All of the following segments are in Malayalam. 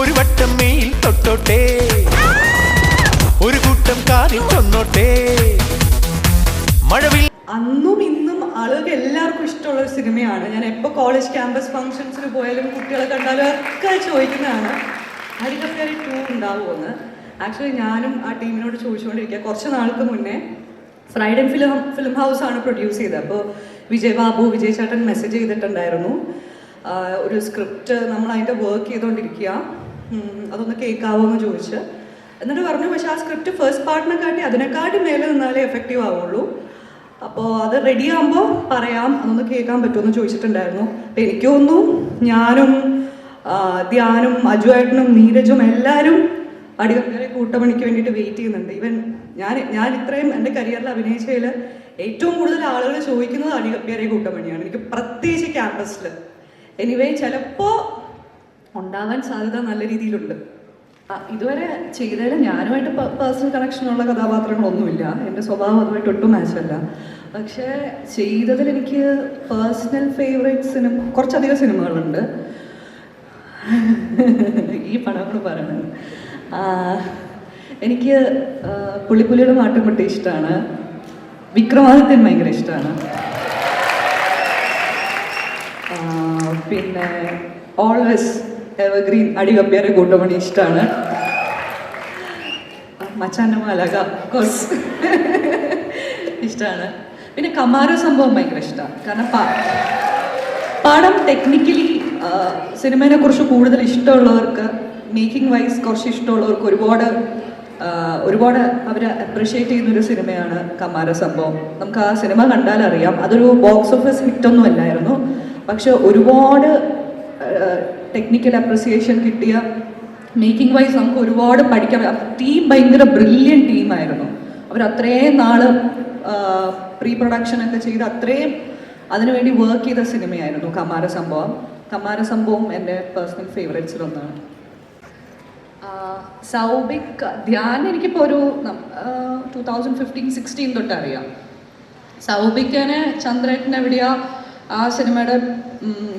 ഒരു വട്ടം മെയിൽ തൊട്ടോട്ടെ. ഒരു കൂട്ടം കാതിൽ തൊന്നോട്ടെ മഴവിൽ അന്നും ഇന്നും ആളുകൾക്ക് എല്ലാവർക്കും ഇഷ്ടമുള്ള ഒരു സിനിമയാണ്. ഞാൻ എപ്പോൾ കോളേജ് ക്യാമ്പസ് ഫംഗ്ഷൻസിന് പോയാലും കുട്ടികളെ കണ്ടാലും ഒക്കെ ചോദിക്കുന്നതാണ്. ഹരികപ്പേരി ടൂ ഉണ്ടാവുമെന്ന് ആക്ച്വലി ഞാനും ആ ടീമിനോട് ചോദിച്ചുകൊണ്ടിരിക്കുക. കുറച്ച് നാൾക്ക് മുന്നേ ഫ്രൈഡൻ ഫിലിം ഫിലിം ഹൗസ് ആണ് പ്രൊഡ്യൂസ് ചെയ്തത്. അപ്പോൾ വിജയ് ബാബു വിജയ് ചേട്ടൻ മെസ്സേജ് ചെയ്തിട്ടുണ്ടായിരുന്നു. ഒരു സ്ക്രിപ്റ്റ് നമ്മൾ അതിന്റെ വർക്ക് ചെയ്തുകൊണ്ടിരിക്കുക. അതൊന്ന് കേൾക്കാവോ എന്ന് ചോദിച്ച്. എന്നിട്ട് പറഞ്ഞു പക്ഷേ ആ സ്ക്രിപ്റ്റ് ഫസ്റ്റ് പാർട്ടിനെ കാട്ടി അതിനെക്കാട്ടി മേലെ നിന്നാലേ എഫക്റ്റീവ് ആവുള്ളൂ. അപ്പോൾ അത് റെഡി ആകുമ്പോൾ പറയാം അതൊന്ന് കേൾക്കാൻ പറ്റുമെന്ന് ചോദിച്ചിട്ടുണ്ടായിരുന്നു. അപ്പം എനിക്ക് തോന്നുന്നു ഞാനും ധ്യാനും അജുവേട്ടനും നീരജും എല്ലാവരും അടിയന്തര കൂട്ടമണിക്ക് വേണ്ടിയിട്ട് വെയിറ്റ് ചെയ്യുന്നുണ്ട്. ഈവൻ ഞാൻ ഞാൻ ഇത്രയും എന്റെ കരിയറിൽ അഭിനയിച്ചതിൽ ഏറ്റവും കൂടുതൽ ആളുകൾ ചോദിക്കുന്നത് അടികപ്പേരെ കൂട്ടമണിയാണ്. എനിക്ക് പ്രത്യേകിച്ച് ക്യാമ്പസിൽ എനിവേ ചിലപ്പോൾ ഉണ്ടാവാൻ സാധ്യത നല്ല രീതിയിലുണ്ട്. ഇതുവരെ ചെയ്തതിൽ ഞാനുമായിട്ട് പേഴ്സണൽ കണക്ഷനുള്ള കഥാപാത്രങ്ങളൊന്നുമില്ല. എന്റെ സ്വഭാവം അതുമായിട്ട് ഒട്ടും മാച്ചല്ല പക്ഷേ ചെയ്തതിൽ എനിക്ക് പേഴ്സണൽ ഫേവറേറ്റ് സിനിമ കുറച്ചധികം സിനിമകളുണ്ട്. ഈ പടങ്ങൾ പറയണത് എനിക്ക് പുള്ളിപ്പുലിയുടെ മാട്ടുംകുട്ടി ഇഷ്ടമാണ്. വിക്രമാദിത്യൻ ഭയങ്കര ഇഷ്ടമാണ്. പിന്നെ ഓൾവേസ് എവർഗ്രീൻ അടികപ്പിയാരെ കൂട്ടമണി ഇഷ്ടമാണ് മച്ചാന്റെ മാലക കോഴ്സ് ഇഷ്ടമാണ് പിന്നെ കമാര സംഭവം ഭയങ്കര ഇഷ്ടമാണ് കാരണം പാടം ടെക്നിക്കലി സിനിമയെ കുറിച്ച് കൂടുതൽ ഇഷ്ടമുള്ളവർക്ക് മേക്കിംഗ് വൈസ് കുറച്ച് ഇഷ്ടമുള്ളവർക്ക് ഒരുപാട് ഒരുപാട് അവർ അപ്രിഷ്യേറ്റ് ചെയ്യുന്നൊരു സിനിമയാണ് കമാര സംഭവം. നമുക്ക് ആ സിനിമ കണ്ടാൽ അറിയാം. അതൊരു ബോക്സ് ഓഫീസ് ഹിറ്റൊന്നും അല്ലായിരുന്നു. പക്ഷെ ഒരുപാട് ടെക്നിക്കൽ അപ്രിസിയേഷൻ കിട്ടിയ മേക്കിംഗ് വൈസ് നമുക്ക് ഒരുപാട് പഠിക്കാൻ ടീം ഭയങ്കര ബ്രില്യൻ ടീമായിരുന്നു അവർ അത്രയും നാൾ പ്രീ പ്രൊഡക്ഷൻ ഒക്കെ ചെയ്ത് അത്രയും അതിനുവേണ്ടി വർക്ക് ചെയ്ത സിനിമയായിരുന്നു കമാര സംഭവം. കമാര സംഭവം എന്റെ പേഴ്സണൽ ഫേവറേറ്റ്സിലൊന്നാണ് സൗബിക് ധ്യാൻ എനിക്കിപ്പോൾ ഒരു ടൂ തൗസൻഡ് ഫിഫ്റ്റീൻ സിക്സ്റ്റീൻ തൊട്ട് അറിയാം സൗബിക്കനെ ചന്ദ്രേട്ടൻ എവിടെയാ ആ സിനിമയുടെ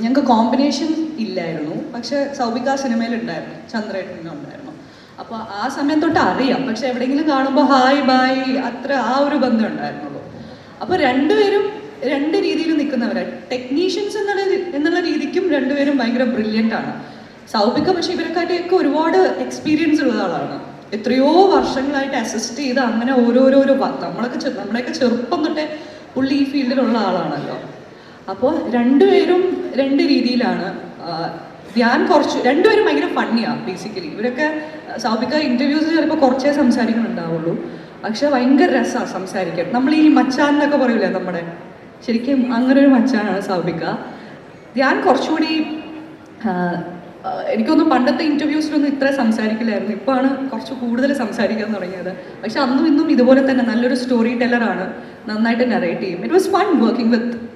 ഞങ്ങൾക്ക് കോമ്പിനേഷൻ ഇല്ലായിരുന്നു. പക്ഷെ സൗബിക ആ സിനിമയിൽ ഉണ്ടായിരുന്നു ചന്ദ്രേട്ടനും ഉണ്ടായിരുന്നു അപ്പോൾ ആ സമയം തൊട്ട് അറിയാം. പക്ഷെ എവിടെയെങ്കിലും കാണുമ്പോൾ ഹായ് ബായ് അത്ര ആ ഒരു ബന്ധം ഉണ്ടായിരുന്നുള്ളൂ. അപ്പോൾ രണ്ടുപേരും രണ്ട് രീതിയിൽ നിൽക്കുന്നവരാണ് ടെക്നീഷ്യൻസ് എന്നുള്ള എന്നുള്ള രീതിക്കും രണ്ടുപേരും ഭയങ്കര ബ്രില്യന്റ് ആണ്. സൗബിക്ക പക്ഷെ ഇവരെക്കാട്ടിയൊക്കെ ഒരുപാട് എക്സ്പീരിയൻസ് ഉള്ള ആളാണ്. എത്രയോ വർഷങ്ങളായിട്ട് അസിസ്റ്റ് ചെയ്ത് അങ്ങനെ ഓരോരോരോ നമ്മളൊക്കെ നമ്മളെയൊക്കെ ചെറുപ്പം തൊട്ടേ പുള്ളി ഈ ഫീൽഡിലുള്ള ആളാണല്ലോ. അപ്പോൾ രണ്ടുപേരും രണ്ട് രീതിയിലാണ് ഞാൻ കുറച്ച് രണ്ടുപേരും ഭയങ്കര ഫണ്ണിയാണ് ബേസിക്കലി ഇവരൊക്കെ സൗബിക്ക ഇന്റർവ്യൂസ് ചിലപ്പോൾ കുറച്ചേ സംസാരിക്കുന്നുണ്ടാവുള്ളൂ. പക്ഷെ ഭയങ്കര രസമാണ് സംസാരിക്കാൻ. നമ്മൾ ഈ മച്ചാൻ എന്നൊക്കെ പറയൂലേ നമ്മുടെ? ശരിക്കും അങ്ങനെ ഒരു മച്ചാനാണ് സാബിക്ക. ഞാൻ കുറച്ചുകൂടി എനിക്കൊന്നും പണ്ടത്തെ ഇന്റർവ്യൂസിലൊന്നും ഇത്ര സംസാരിക്കില്ലായിരുന്നു. ഇപ്പോഴാണ് കുറച്ച് കൂടുതൽ സംസാരിക്കാൻ തുടങ്ങിയത്. പക്ഷെ അന്നും ഇന്നും ഇതുപോലെ തന്നെ നല്ലൊരു സ്റ്റോറി ടെല്ലറാണ് നന്നായിട്ട് നറേറ്റ് ചെയ്യും. It was fun working with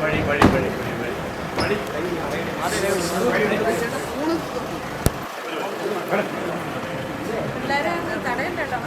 വഴി വഴി വഴി പിള്ളേരെ അങ്ങ് തടയണ്ടല്ലോ